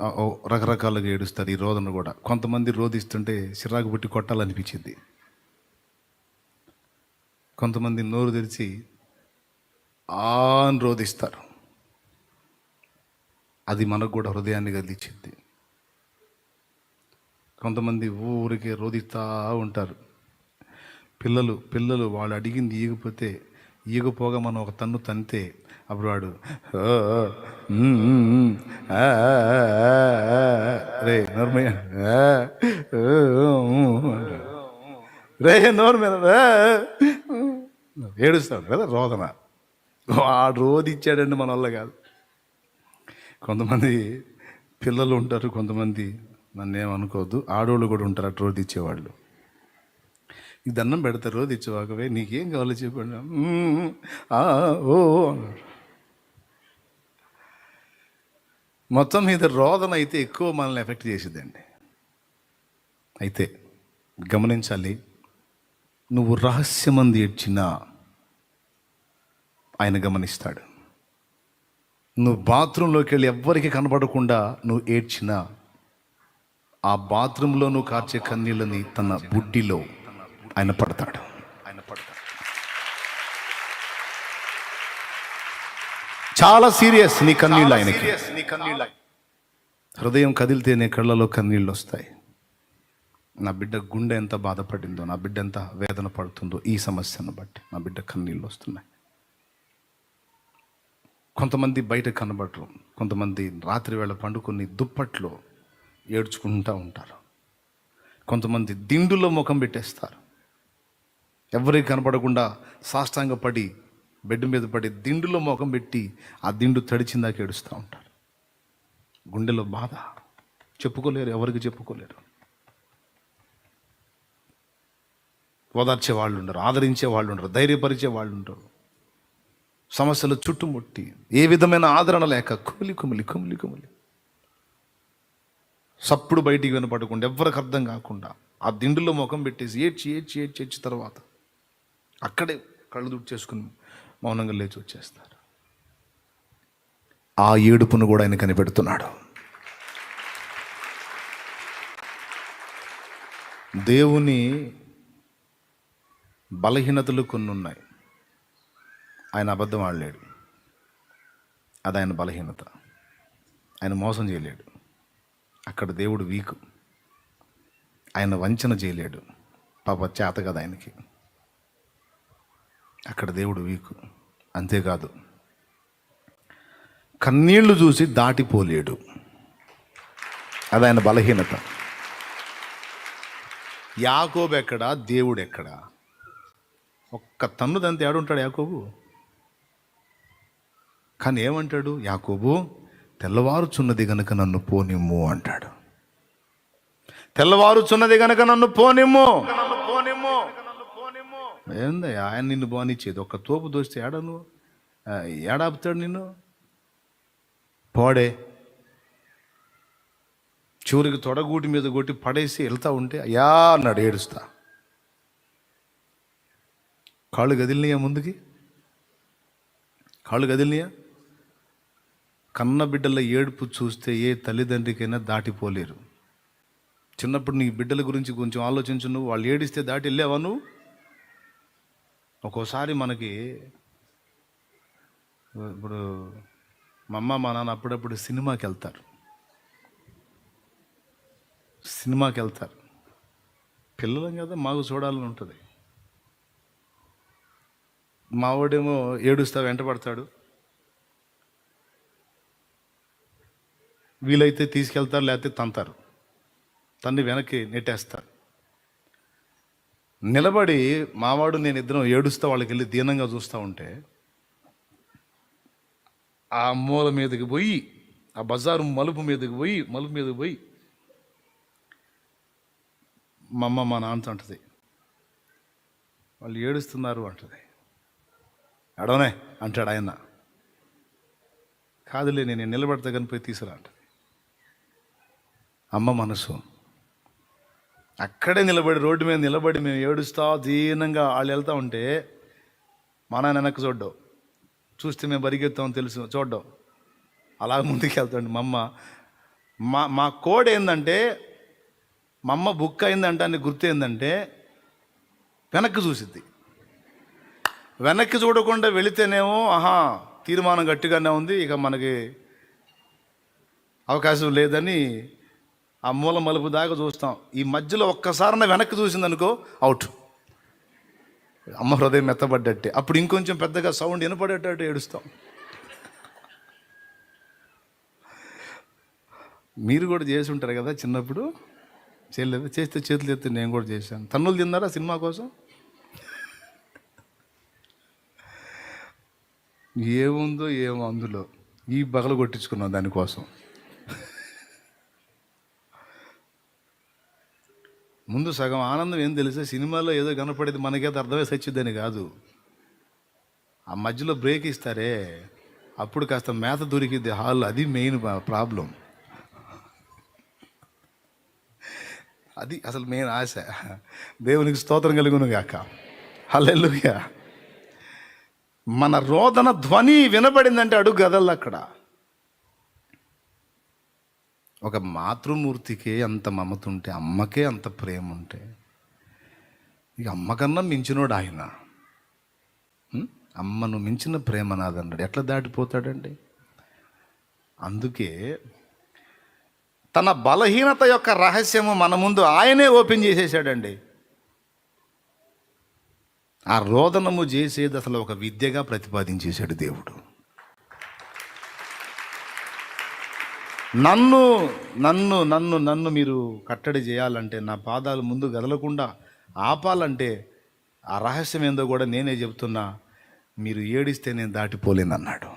ఓ, రకరకాలుగా ఏడుస్తారు ఈ రోదన కూడా. కొంతమంది రోదిస్తుంటే చిరాకు పుట్టి కొట్టాలనిపించింది. కొంతమంది నోరు తెరిచి ఆన్ రోధిస్తారు రోదిస్తారు. అది మనకు కూడా హృదయాన్ని కదిలించింది కొంతమంది ఊరికే రోదిస్తూ ఉంటారు. పిల్లలు పిల్లలు వాళ్ళు అడిగింది ఈగిపోతే ఈగపోగా మనం ఒక తన్ను తంతే. అప్పుడు వాడు రే నోర్మయ్య రే నోర్మయ్య ఏడుస్తాడు కదా రోదన. వాడు రోజు ఇచ్చాడండి మన వల్ల కాదు. కొంతమంది పిల్లలు ఉంటారు కొంతమంది నన్ను ఏమనుకోవద్దు ఆడవాళ్ళు కూడా ఉంటారు అటు రోజు ఇచ్చేవాళ్ళు నీకు దండం పెడతారు రోజు ఇచ్చేవాకవే నీకేం కావాలో చెప్పండి. ఆ, ఓ అన్నాడు. మొత్తం మీద రోదన అయితే ఎక్కువ మనల్ని ఎఫెక్ట్ చేసేదండి. అయితే గమనించాలి నువ్వు రహస్యమంది ఏడ్చినా ఆయన గమనిస్తాడు. నువ్వు బాత్రూంలోకి వెళ్ళి ఎవ్వరికి కనపడకుండా నువ్వు ఏడ్చినా ఆ బాత్రూంలో నువ్వు కార్చే కన్నీళ్ళని తన బుడ్డిలో ఆయన పడతాడు. ఆయన పడతాడు. చాలా సీరియస్ నీ కన్నీళ్ళు ఆయనకి. హృదయం కదిలితేనే కళ్ళలో కన్నీళ్ళు వస్తాయి. నా బిడ్డ గుండె ఎంత బాధపడిందో నా బిడ్డ ఎంత వేదన పడుతుందో ఈ సమస్యను బట్టి నా బిడ్డ కన్నీళ్ళు వస్తున్నాయి. కొంతమంది బయట కనబడరు. కొంతమంది రాత్రి వేళ పండుకొని దుప్పట్లో ఏడ్చుకుంటూ ఉంటారు. కొంతమంది దిండులో ముఖం పెట్టేస్తారు. ఎవరికి కనపడకుండా సాష్టాంగ పడి బెడ్ మీద పడి దిండులో మొఖం పెట్టి ఆ దిండు తడిచిందాక ఏడుస్తూ ఉంటారు. గుండెలో బాధ. చెప్పుకోలేరు ఎవరికి చెప్పుకోలేరు. ఓదార్చే వాళ్ళు ఉండరు ఆదరించే వాళ్ళు ఉండరు ధైర్యపరిచే వాళ్ళు ఉండరు. సమస్యలు చుట్టుముట్టి ఏ విధమైన ఆదరణ లేక కుమిలి కుమిలి కుమిలి కుమిలి. సప్పుడు బయటికి వినపడకుండా ఎవరికి అర్థం కాకుండా ఆ దిండులో ముఖం పెట్టేసి ఏడ్చి ఏడ్చి ఏడ్చి ఏడ్చి తర్వాత అక్కడే కళ్ళు దుడ్డు చేసుకుని మౌనంగా లేచి వచ్చేస్తారు. ఆ ఏడుపును కూడా ఆయన కనిపెడుతున్నాడు. దేవుని బలహీనతలు కొన్ని ఉన్నాయి. ఆయన అబద్ధం ఆడలేడు. అది ఆయన బలహీనత. ఆయన మోసం చేయలేడు. అక్కడ దేవుడు వీకు. ఆయన వంచన చేయలేడు. పాప చేత కదా ఆయనకి. అక్కడ దేవుడు వీకు. అంతేకాదు కన్నీళ్ళు చూసి దాటిపోలేడు. అది ఆయన బలహీనత. యాకోబు ఎక్కడా? దేవుడు ఎక్కడా? ఒక్క తన్ను తంతే ఏడుంటాడు యాకోబు. కానీ ఏమంటాడు? యాకోబు తెల్లవారుచున్నది గనుక నన్ను పోనిమ్ము అంటాడు. తెల్లవారుచున్నది గనుక నన్ను పోనిమ్ము. ఏందా? ఆయన నిన్ను బానిచ్చేది. ఒక్క తోపు దోస్తే ఏడను ఏడాపుతాడు నిన్ను? పోడే. చివరికి తొడగూటి మీద కొట్టి పడేసి వెళ్తా ఉంటే అయ్యా అన్నాడు ఏడుస్తా. కాళ్ళు కదిలినాయా ముందుకి? కాళ్ళు కదిలినాయా? కన్న బిడ్డల ఏడుపు చూస్తే ఏ తల్లిదండ్రికైనా దాటిపోలేరు. చిన్నప్పుడు నీ బిడ్డల గురించి కొంచెం ఆలోచించు నువ్వు. వాళ్ళు ఏడిస్తే దాటి వెళ్ళావా నువ్వు? ఒక్కోసారి మనకి ఇప్పుడు మా అమ్మ మా నాన్న అప్పుడప్పుడు సినిమాకి వెళ్తారు. సినిమాకి వెళ్తారు. పిల్లలం కదా మాకు చూడాలని ఉంటుంది. మావాడేమో ఏడుస్తా వెంట పడతాడు. వీలైతే తీసుకెళ్తారు లేకపోతే తంతారు. తన్ని వెనక్కి నెట్టేస్తారు. నిలబడి మావాడు నేను ఇద్దరం ఏడుస్తా వాళ్ళకి వెళ్ళి దీనంగా చూస్తూ ఉంటే ఆ మూల మీదకి పోయి ఆ బజారు మలుపు మీదకి పోయి మలుపు మీదకి పోయి మా అమ్మ మా నాన్నతో అంటది. వాళ్ళు ఏడుస్తున్నారు అంటది. అడవనే అంటాడు ఆయన. కాదులే నేను నిలబడితే కనిపోయి తీసుకురా అంటది. అమ్మ మనసు. అక్కడే నిలబడి రోడ్డు మీద నిలబడి మేము ఏడుస్తా దీనంగా వాళ్ళు వెళ్తా ఉంటే మా నాన్న వెనక్కి చూడ్డం. చూస్తే మేము పరిగెత్తాం తెలుసు చూడ్డం. అలా ముందుకు వెళ్తాండి మా అమ్మ మా మా కోడ్ ఏంటంటే మా అమ్మ బుక్ అయిందంటే అని గుర్తు ఏంటంటే వెనక్కి చూసిద్ది. వెనక్కి చూడకుండా వెళితేనేమో ఆహా తీర్మానం గట్టిగానే ఉంది ఇక మనకి అవకాశం లేదని ఆ మూల మలుపు దాకా చూస్తాం. ఈ మధ్యలో ఒక్కసారి వెనక్కి చూసిందనుకో అవుట్ అమ్మ హృదయం మెత్తబడ్డట్టే. అప్పుడు ఇంకొంచెం పెద్దగా సౌండ్ వినపడేటట్టు ఏడుస్తాం. మీరు కూడా చేసి ఉంటారు కదా చిన్నప్పుడు? చేయలేదు. చేస్తే చేతులు ఎత్తి నేను కూడా చేశాను. తన్నులు తిన్నారా సినిమా కోసం? ఏముందో ఏమో అందులో. ఈ బగలు కొట్టించుకున్నాం దానికోసం. ముందు సగం ఆనందం ఏం తెలిసే? సినిమాలో ఏదో కనపడేది మనకేదో అర్థమై సచ్చిద్దని కాదు. ఆ మధ్యలో బ్రేక్ ఇస్తారే అప్పుడు కాస్త మేత దొరికిద్ది హాల్ అది మెయిన్ ప్రాబ్లం. అది అసలు మెయిన్ ఆశ. దేవునికి స్తోత్రం కలుగును గాక. హల్లెలూయా. మన రోదన ధ్వని వినబడిందంటే అడుగు గదల్ అక్కడ ఒక మాతృమూర్తికే అంత మమత ఉంటే అమ్మకే అంత ప్రేమ ఉంటే ఇక అమ్మకన్నా మించినోడు ఆయన. అమ్మను మించిన ప్రేమ నాదన్నాడు ఎట్లా దాటిపోతాడండి? అందుకే తన బలహీనత యొక్క రహస్యము మన ముందు ఆయనే ఓపెన్ చేసేసాడండి. ఆ రోదనము చేసేది అసలు ఒక విద్యగా ప్రతిపాదించేశాడు దేవుడు. నన్ను నన్ను నన్ను నన్ను మీరు కట్టడి చేయాలంటే నా పాదాలు ముందు కదలకుండా ఆపాలంటే ఆ రహస్యం ఏందో కూడా నేనే చెప్తున్నా. మీరు ఏడిస్తే నేను దాటిపోలేనన్నాడు.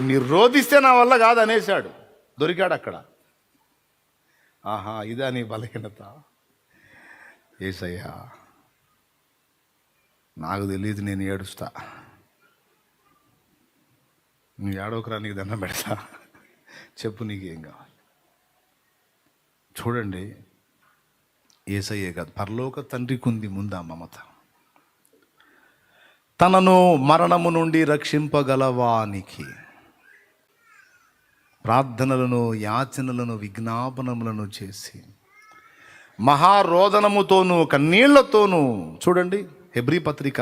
మీరు రోధిస్తే నా వల్ల కాదు అనేశాడు దొరికాడు అక్కడ. ఆహా ఇదా నీ బలహీనత. ఏసయ్యా నాకు తెలియదు నేను ఏడుస్తా. ఏడవకరానికి దండం పెడతా. చెప్పు నీకేం కావాలి. చూడండి ఏసయ్యే కాదు పరలోక తండ్రికి ఉంది ముందా మమత. తనను మరణము నుండి రక్షింపగలవానికి ప్రార్థనలను యాచనలను విజ్ఞాపనములను చేసి మహారోదనముతోనూ కన్నీళ్ళతోనూ చూడండి హెబ్రీ పత్రిక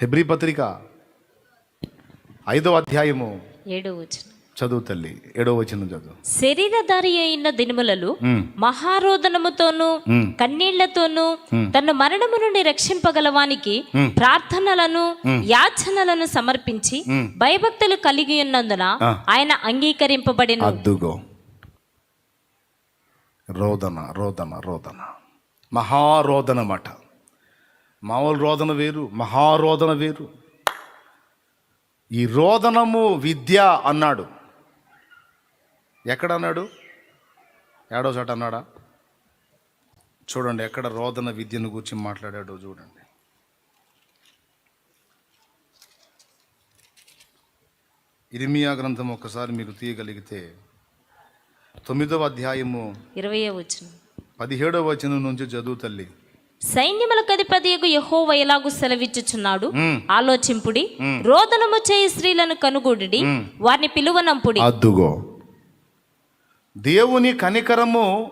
హెబ్రీ పత్రిక ఐదో అధ్యాయము. ఏడో వచనం. చదువు తల్లి ఏడో వచనం చదువు. శరీరధారి అయిన దినములలో మహారోదనముతోను కన్నీళ్ళతోను తన మరణము నుండి రక్షింపగలవానికి ప్రార్థనలను యాచనలను సమర్పించి భయభక్తులు కలిగి ఉన్నందున. ఆయన అంగీకరింపబడిన. అద్దుగో. రోదన రోదన రోదన. మహారోదనమాట. మామూలు రోదన వేరు మహారోదన వేరు. ఈ రోదనము విద్య అన్నాడు. ఎక్కడ అన్నాడు ఏడో చోట అన్నాడా? చూడండి ఎక్కడ రోదన విద్యను గురించి మాట్లాడాడో చూడండి. ఇరిమియా గ్రంథం ఒక్కసారి మీరు తీయగలిగితే తొమ్మిదవ అధ్యాయము ఇరవై వచనం. పదిహేడవ వచనం నుంచి చదువు తల్లి. సైన్యములకు అధిపతియగు యెహోవా ఎలాగు సెలవిచ్చుచున్నాడు. ఆలోచింపుడి. రోదనము చేయి స్త్రీలను కనుగొడి వారిని పిలువనంపుడి. అద్దుగో. దేవుని కనికరము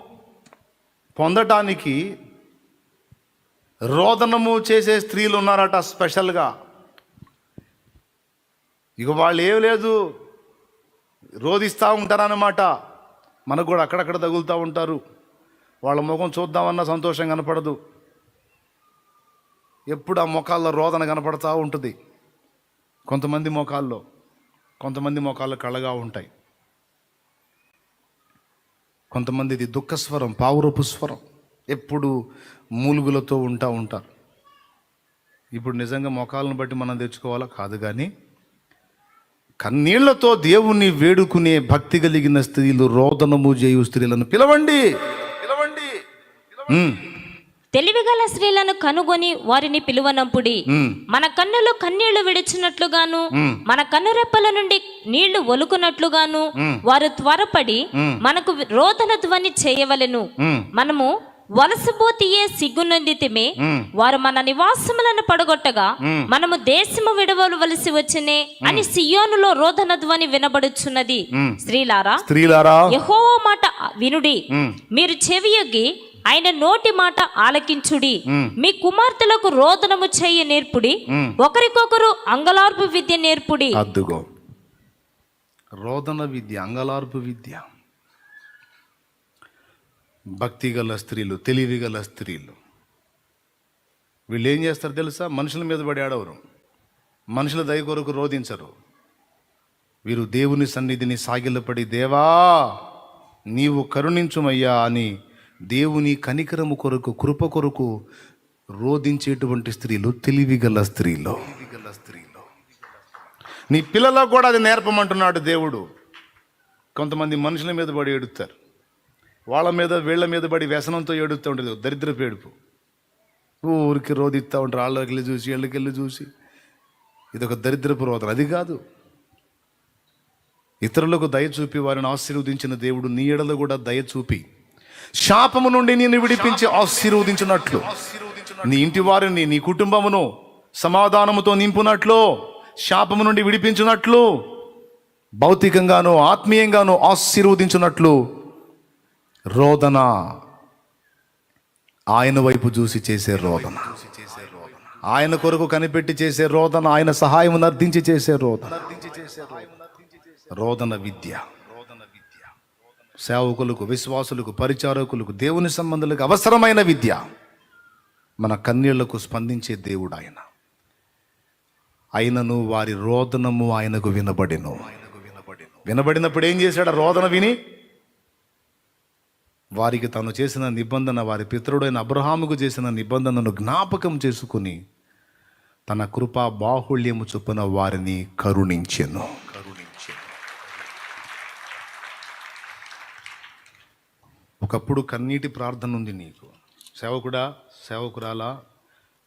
పొందటానికి రోదనము చేసే స్త్రీలు ఉన్నారట స్పెషల్గా. ఇక వాళ్ళు ఏం లేదు. రోధిస్తూ ఉంటారన్నమాట. మనకు కూడా అక్కడక్కడ తగులుతూ ఉంటారు. వాళ్ళ ముఖం చూద్దామన్నా సంతోషం కనపడదు. ఎప్పుడు ఆ ముఖాల్లో రోదన కనపడతా ఉంటుంది. కొంతమంది ముఖాల్లో కొంతమంది ముఖాల్లో కళగా ఉంటాయి. కొంతమందిది దుఃఖస్వరం పావురపు స్వరం. ఎప్పుడు మూలుగులతో ఉంటా ఉంటారు. ఇప్పుడు నిజంగా మొఖాలను బట్టి మనం తెచ్చుకోవాలా? కాదు కానీ కన్నీళ్ళతో దేవుణ్ణి వేడుకునే భక్తి కలిగిన స్త్రీలు రోదనము చేయు స్త్రీలను పిలవండి. పిలవండి. తెలివిగల స్త్రీలను కనుగొని వారిని పిలువనంపుడి. మన కన్నులు కన్నీళ్ళు విడిచినట్లుగాను మన కన్నురెప్పల నుండి నీళ్ళు ఒలుకునట్లుగాను వారు త్వరపడి మనకు రోదన ధ్వని చేయవలెను. మనము వలసబోతియే సిగ్గునొందితిమే వారు మన నివాసములను పడగొట్టగా మనము దేశము విడవలవలసి వచ్చినే అని సియోనులో రోదన ధ్వని వినబడుచున్నది. స్త్రీలారా స్త్రీలారా. యెహోవా మాట వినుడి. మీరు చెవియొగ్గి ఆయన నోటి మాట ఆలకించుడి. మీ కుమార్తెలకు రోదనము చెయ్య నేర్పుడి. ఒకరికొకరు అంగలార్పు విద్య నేర్పుడి. అద్దుగో. రోదన విద్య అంగలార్పు విద్య. భక్తి గల స్త్రీలు తెలివి గల స్త్రీలు. వీళ్ళు ఏం చేస్తారు తెలుసా? మనుషుల మీద పడి ఆడవరు. మనుషుల దయ కొరకు రోధించరు. వీరు దేవుని సన్నిధిని సాగిలపడి దేవా నీవు కరుణించుమయ్యా అని దేవుని కనికరము కొరకు కృప కొరకు రోధించేటువంటి స్త్రీలు తెలివిగల స్త్రీలో. స్త్రీలు గల స్త్రీలు నీ పిల్లలకు కూడా అది నేర్పమంటున్నాడు దేవుడు. కొంతమంది మనుషుల మీద పడి ఏడుస్తారు వాళ్ళ మీద వీళ్ళ మీద పడి వ్యసనంతో ఏడుస్తూ ఉంటుంది. దరిద్రపు ఏడుపు ఊరికి రోధిస్తూ ఉంటారు. వాళ్ళకి వెళ్ళి చూసి వీళ్ళకి వెళ్ళి చూసి. ఇది ఒక దరిద్రపు రోదన అది కాదు. ఇతరులకు దయ చూపి వారిని ఆశీర్వదించిన దేవుడు నీ ఎడలో కూడా దయ చూపి శాపము నుండి నేను విడిపించి ఆశీర్వదించినట్లు. నీ ఇంటి వారిని నీ కుటుంబమును సమాధానముతో నింపునట్లు శాపము నుండి విడిపించినట్లు భౌతికంగాను ఆత్మీయంగాను ఆశీర్వదించినట్లు రోదన ఆయన వైపు చూసి చేసే రోదన. ఆయన కొరకు కనిపెట్టి చేసే రోదన ఆయన సహాయం అర్థించి చేసే రోదన. రోదన విద్య. సేవకులకు విశ్వాసులకు పరిచారకులకు దేవుని సంబంధులకు అవసరమైన విద్య మన కన్యళ్ళకు స్పందించే దేవుడు ఆయన. అయినను వారి రోదనము ఆయనకు వినబడిను. వినబడినప్పుడు ఏం చేశాడు? రోదన విని వారికి తాను చేసిన నిబంధన వారి పితరుడైన అబ్రహాముకు చేసిన నిబంధనను జ్ఞాపకం చేసుకుని తన కృపా బాహుళ్యము చొప్పున వారిని కరుణించెను. ఒకప్పుడు కన్నీటి ప్రార్థన ఉంది నీకు. సేవకుడా సేవకురాలా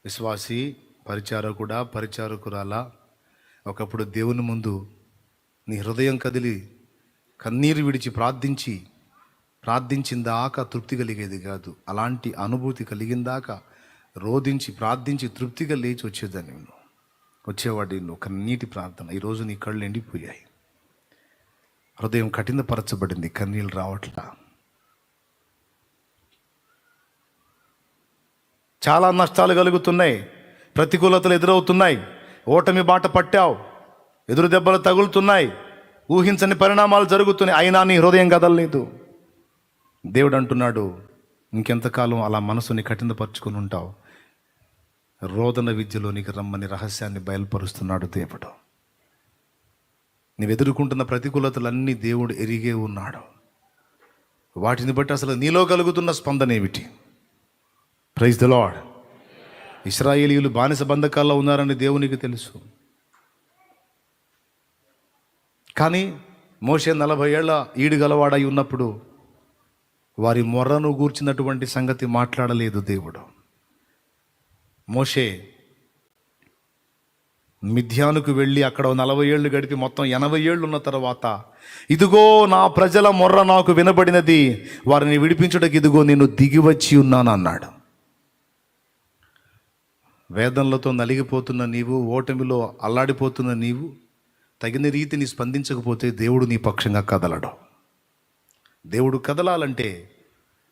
విశ్వాసి పరిచారకుడా పరిచారకురాలా ఒకప్పుడు దేవుని ముందు నీ హృదయం కదిలి కన్నీరు విడిచి ప్రార్థించి ప్రార్థించిందాక తృప్తి కలిగేది కాదు. అలాంటి అనుభూతి కలిగిందాక రోధించి ప్రార్థించి తృప్తిగా లేచి వచ్చేదాన్ని నేను వచ్చేవాడి నువ్వు కన్నీటి ప్రార్థన. ఈరోజు నీ కళ్ళు ఎండిపోయాయి. హృదయం కఠినపరచబడింది. కన్నీళ్ళు రావట్లా. చాలా నష్టాలు కలుగుతున్నాయి. ప్రతికూలతలు ఎదురవుతున్నాయి. ఓటమి బాట పట్టావు. ఎదురు దెబ్బలు తగులుతున్నాయి. ఊహించని పరిణామాలు జరుగుతున్నాయి. అయినా నీ హృదయం కదలలేదు. దేవుడు అంటున్నాడు ఇంకెంతకాలం అలా మనసుని కఠినపరుచుకుని ఉంటావు? రోదన విద్యలోనికి రమ్మని రహస్యాన్ని బయలుపరుస్తున్నాడు దేవుడు. నీవు ఎదుర్కొంటున్న ప్రతికూలతలన్నీ దేవుడు ఎరిగే ఉన్నాడు. వాటిని బట్టి అసలు నీలో కలుగుతున్న స్పందన ఏమిటి ప్రైజ్ ద లాడ్ ఇస్రాయేలీలు బానిస బంధకాల్లో ఉన్నారని దేవునికి తెలుసు. కానీ మోషే నలభై ఏళ్ళ ఈడు గలవాడై ఉన్నప్పుడు వారి మొర్రను గూర్చినటువంటి సంగతి మాట్లాడలేదు దేవుడు. మోషే మిథ్యానుకు వెళ్ళి అక్కడ నలభై ఏళ్ళు గడిపి మొత్తం ఎనభై ఏళ్ళు ఉన్న తర్వాత ఇదిగో నా ప్రజల మొర్ర నాకు వినబడినది వారిని విడిపించుటకు ఇదిగో నేను దిగి వచ్చి ఉన్నాను అన్నాడు. వేదనలతో నలిగిపోతున్న నీవు ఓటమిలో అల్లాడిపోతున్న నీవు తగిన రీతిని స్పందించకపోతే దేవుడు నీ పక్షంగా కదలడు. దేవుడు కదలాలంటే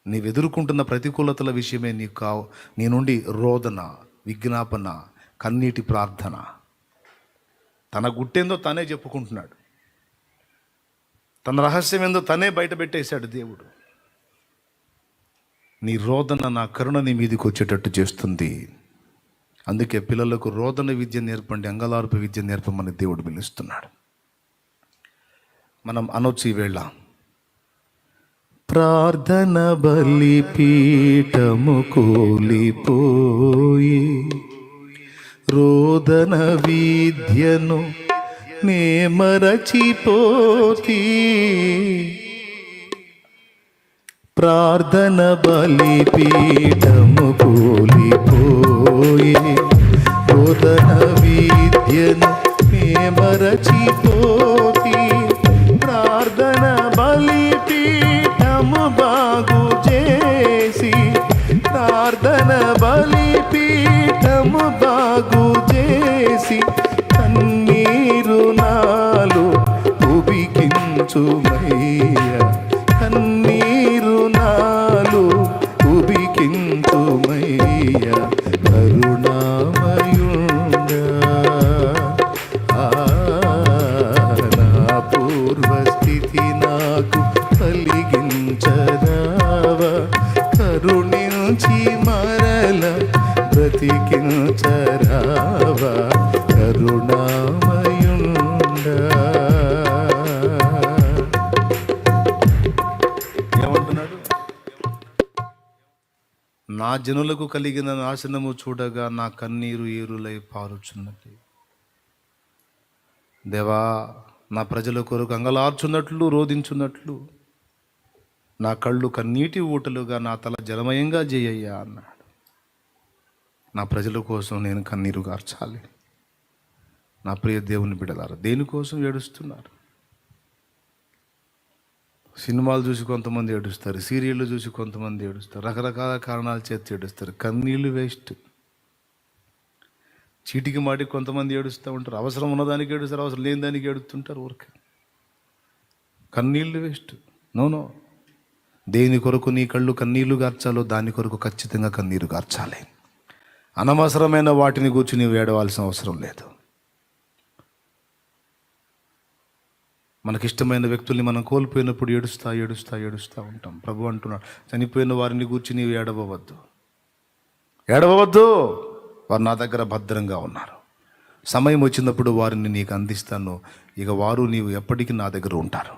నీవు ఎదుర్కొంటున్న ప్రతికూలతల విషయమే నీకు కావు నీ నుండి రోదన విజ్ఞాపన కన్నీటి ప్రార్థన. తన గుట్టేందో తనే చెప్పుకుంటున్నాడు. తన రహస్యం ఏందో తనే బయట పెట్టేశాడు దేవుడు. నీ రోదన నా కరుణ నీ మీదకి వచ్చేటట్టు చేస్తుంది. అందుకే పిల్లలకు రోదన విద్య నేర్పండి అంగలార్పు విద్య నేర్పమని దేవుడు పిలుస్తున్నాడు. మనం అనొచ్చు వేళ. ప్రార్థన బలిపీఠము కూలిపోయి రోదన విద్యను నే మరచిపోతీ ప్రార్థన బలిపీఠము కూలిపోయి. బోధన విద్యను మేమరచిపోతి ప్రార్థన బలిపీఠము బాగు చేసి. ప్రార్థన బలిపీఠము బాగు చేసి. కన్నీరు నాలు ఉబికించుమ ఉబికించుమయ్యా కరుణామయ. జనులకు కలిగిన నాశనము చూడగా నా కన్నీరు ఏరులై పారుచున్నది. దేవా నా ప్రజల కొరకు అంగలార్చున్నట్లు రోధించున్నట్లు నా కళ్ళు కన్నీటి ఊటలుగా నా తల జలమయంగా చేయయ్యా అన్నాడు. నా ప్రజల కోసం నేను కన్నీరు గార్చాలి. నా ప్రియ దేవుని బిడలారు దేనికోసం ఏడుస్తున్నారు? సినిమాలు చూసి కొంతమంది ఏడుస్తారు సీరియళ్ళు చూసి కొంతమంది ఏడుస్తారు రకరకాల కారణాల చేతి ఏడుస్తారు. కన్నీళ్ళు వేస్ట్. చీటికి మాటికి కొంతమంది ఏడుస్తూ ఉంటారు. అవసరం ఉన్నదానికి ఏడుస్తారు అవసరం లేని దానికి ఏడుస్తుంటారు ఊరికే. కన్నీళ్ళు వేస్ట్. నోనో దేని కొరకు నీ కళ్ళు కన్నీళ్ళు గార్చాలో దాని కొరకు ఖచ్చితంగా కన్నీరు గార్చాలి. అనవసరమైన వాటిని గురించి నీవు ఏడవాల్సిన అవసరం లేదు. మనకిష్టమైన వ్యక్తుల్ని మనం కోల్పోయినప్పుడు ఏడుస్తా ఏడుస్తా ఏడుస్తూ ఉంటాం. ప్రభు అంటున్నాడు చనిపోయిన వారిని గూర్చి నీవు ఏడవవద్దు. ఏడవవద్దు? వారు నా దగ్గర భద్రంగా ఉన్నారు. సమయం వచ్చినప్పుడు వారిని నీకు అందిస్తాను. ఇక వారు నీవు ఎప్పటికీ నా దగ్గర ఉంటారు.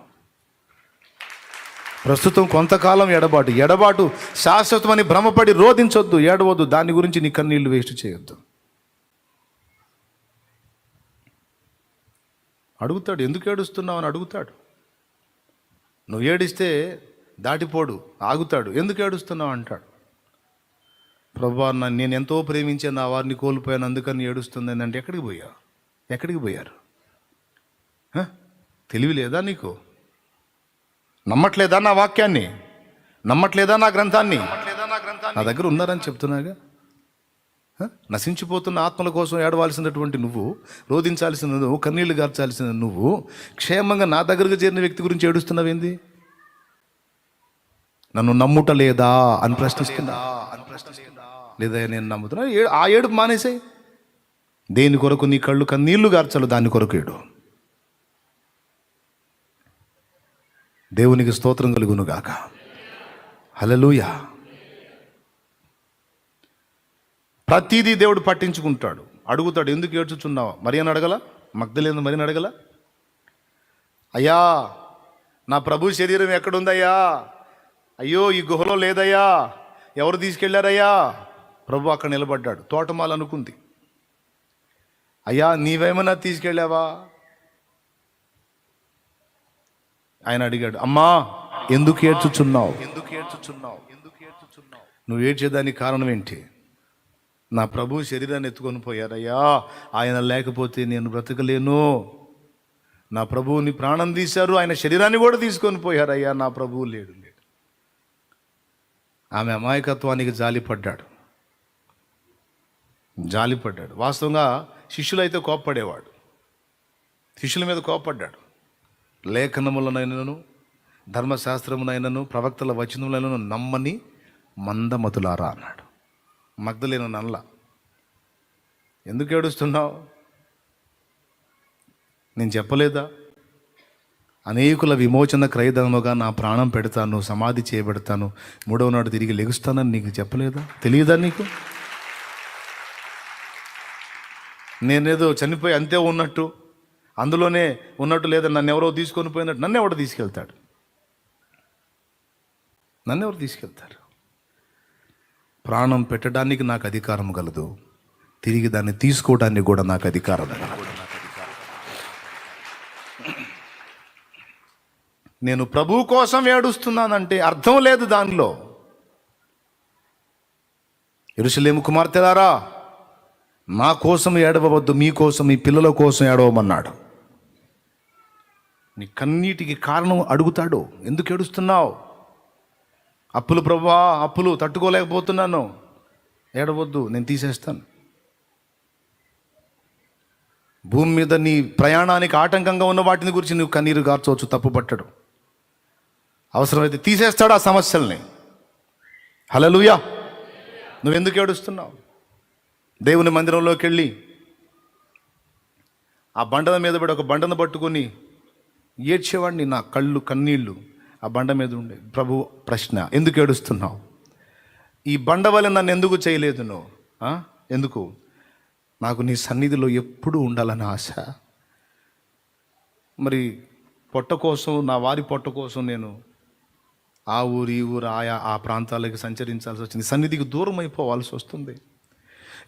ప్రస్తుతం కొంతకాలం ఎడబాటు. ఎడబాటు శాశ్వతమని భ్రమపడి రోధించొద్దు ఏడవద్దు. దాని గురించి నీ కన్నీళ్ళు వేస్ట్ చేయొద్దు. అడుగుతాడు ఎందుకు ఏడుస్తున్నావు? అని అడుగుతాడు. నువ్వు ఏడిస్తే దాటిపోడు ఆగుతాడు. ఎందుకు ఏడుస్తున్నావు? అంటాడు. ప్రభా నేను ఎంతో ప్రేమించే నా వారిని కోల్పోయాను అందుకని ఏడుస్తుందని అంటే ఎక్కడికి పోయా ఎక్కడికి పోయారు? తెలివి లేదా నీకు? నమ్మట్లేదా నా వాక్యాన్ని? నమ్మట్లేదా నా గ్రంథాన్ని? నా దగ్గర ఉన్నారని చెప్తున్నాగా? నశించిపోతున్న ఆత్మల కోసం ఏడవాల్సినటువంటి నువ్వు రోధించాల్సిన నువ్వు కన్నీళ్ళు గార్చాల్సిన నువ్వు క్షేమంగా నా దగ్గరకు చేరిన వ్యక్తి గురించి ఏడుస్తున్నావేంది? నన్ను నమ్ముట లేదా అని ప్రశ్నిస్తున్నా. లేదా నేను నమ్ముతున్నా? ఆ ఏడు మానేసే. దేని కొరకు నీ కళ్ళు కన్నీళ్ళు గార్చాలి దాని కొరకు ఏడు. దేవునికి స్తోత్రం కలుగునుగాక. హలలుయా ప్రతిదీ దేవుడు పట్టించుకుంటాడు. అడుగుతాడు ఎందుకు ఏడ్చుచున్నావా? మరి అని అడగల? మగ్ధలేదు మరి అని అడగల? అయ్యా నా ప్రభు శరీరం ఎక్కడుందయ్యా? అయ్యో ఈ గుహలో లేదయ్యా. ఎవరు తీసుకెళ్ళారయ్యా? ప్రభు అక్కడ నిలబడ్డాడు. తోటమాల అనుకుంది. అయ్యా నీవేమన్నా తీసుకెళ్ళావా? ఆయన అడిగాడు. అమ్మా ఎందుకు ఏడ్చుచున్నావు ఎందుకు ఏడ్చుచున్నావు? ఎందుకు ఏడ్చుచున్నావు? నువ్వు ఏడ్చేదానికి కారణం ఏంటి? నా ప్రభు శరీరాన్ని ఎత్తుకొని పోయారయ్యా. ఆయన లేకపోతే నేను బ్రతకలేను. నా ప్రభువుని ప్రాణం తీశారు ఆయన శరీరాన్ని కూడా తీసుకొని పోయారయ్యా. నా ప్రభువు లేడు లేడు. ఆమె అమాయకత్వానికి జాలిపడ్డాడు. జాలిపడ్డాడు. వాస్తవంగా శిష్యులైతే కోప్పడేవాడు. శిష్యుల మీద కోప్పడ్డాడు. లేఖనములనైనను ధర్మశాస్త్రమునైనను ప్రవక్తల వచనములైనను నమ్మని మందమతులారా అన్నాడు. మగ్ధలేను నల్ల ఎందుకు ఏడుస్తున్నావు? నేను చెప్పలేదా? అనేకుల విమోచన క్రయధనముగా నా ప్రాణం పెడతాను సమాధి చేయబెడతాను మూడవ నాడు తిరిగి లెగుస్తానని నీకు చెప్పలేదా? తెలియదా నీకు? నేనేదో చనిపోయి అంతే ఉన్నట్టు అందులోనే ఉన్నట్టు లేదా నన్ను ఎవరో తీసుకొని పోయినట్టు నన్ను ఎవడో తీసుకెళ్తాడు? నన్ను ఎవరు తీసుకెళ్తారు? ప్రాణం పెట్టడానికి నాకు అధికారం కలదు తిరిగి దాన్ని తీసుకోవడానికి కూడా నాకు అధికారం నేను ప్రభు కోసం ఏడుస్తున్నానంటే అర్థం లేదు దానిలో. ఎరుసలేము కుమార్తెలారా నా కోసం ఏడవవద్దు మీ కోసం మీ పిల్లల కోసం ఏడవమన్నాడు. నీ కన్నీటికి కారణం అడుగుతాడు. ఎందుకు ఏడుస్తున్నావు? అప్పులు ప్రభా అప్పులు తట్టుకోలేకపోతున్నాను. ఏడవద్దు నేను తీసేస్తాను. భూమి మీద నీ ప్రయాణానికి ఆటంకంగా ఉన్న వాటిని గురించి నువ్వు కన్నీరు గార్చవచ్చు తప్పు పట్టడు అవసరమైతే తీసేస్తాడు ఆ సమస్యల్ని. హలలుయా నువ్వెందుకు ఏడుస్తున్నావు? దేవుని మందిరంలోకి వెళ్ళి ఆ బండల మీద పడి ఒక బండను పట్టుకొని ఏడ్చేవాడిని నా కళ్ళు కన్నీళ్ళు. ఆ బండ మీద ఉండే ప్రభు ప్రశ్న ఎందుకు ఏడుస్తున్నావు? ఈ బండ వల్ల నన్ను ఎందుకు చేయలేదు నువ్వు? ఎందుకు? నాకు నీ సన్నిధిలో ఎప్పుడూ ఉండాలని ఆశ. మరి పొట్ట కోసం నా వారి పొట్ట కోసం నేను ఆ ఊరు ఈ ఊరు ఆయా ఆ ప్రాంతాలకు సంచరించాల్సి వచ్చింది. సన్నిధికి దూరం అయిపోవాల్సి వస్తుంది.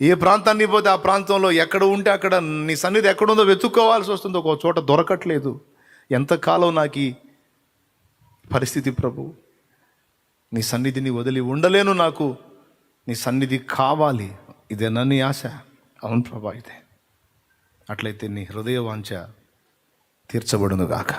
ఏ ప్రాంతాన్ని పోతే ఆ ప్రాంతంలో ఎక్కడ ఉంటే అక్కడ నీ సన్నిధి ఎక్కడుందో వెతుక్కోవాల్సి వస్తుంది. ఒక చోట దొరకట్లేదు. ఎంతకాలం నాకు పరిస్థితి ప్రభు. నీ సన్నిధిని వదిలి ఉండలేను నాకు. నీ సన్నిధి కావాలి. ఇదేనా నీ ఆశ? అవును ప్రభా ఇదే. అట్లయితే నీ హృదయ వాంఛ తీర్చబడును గాక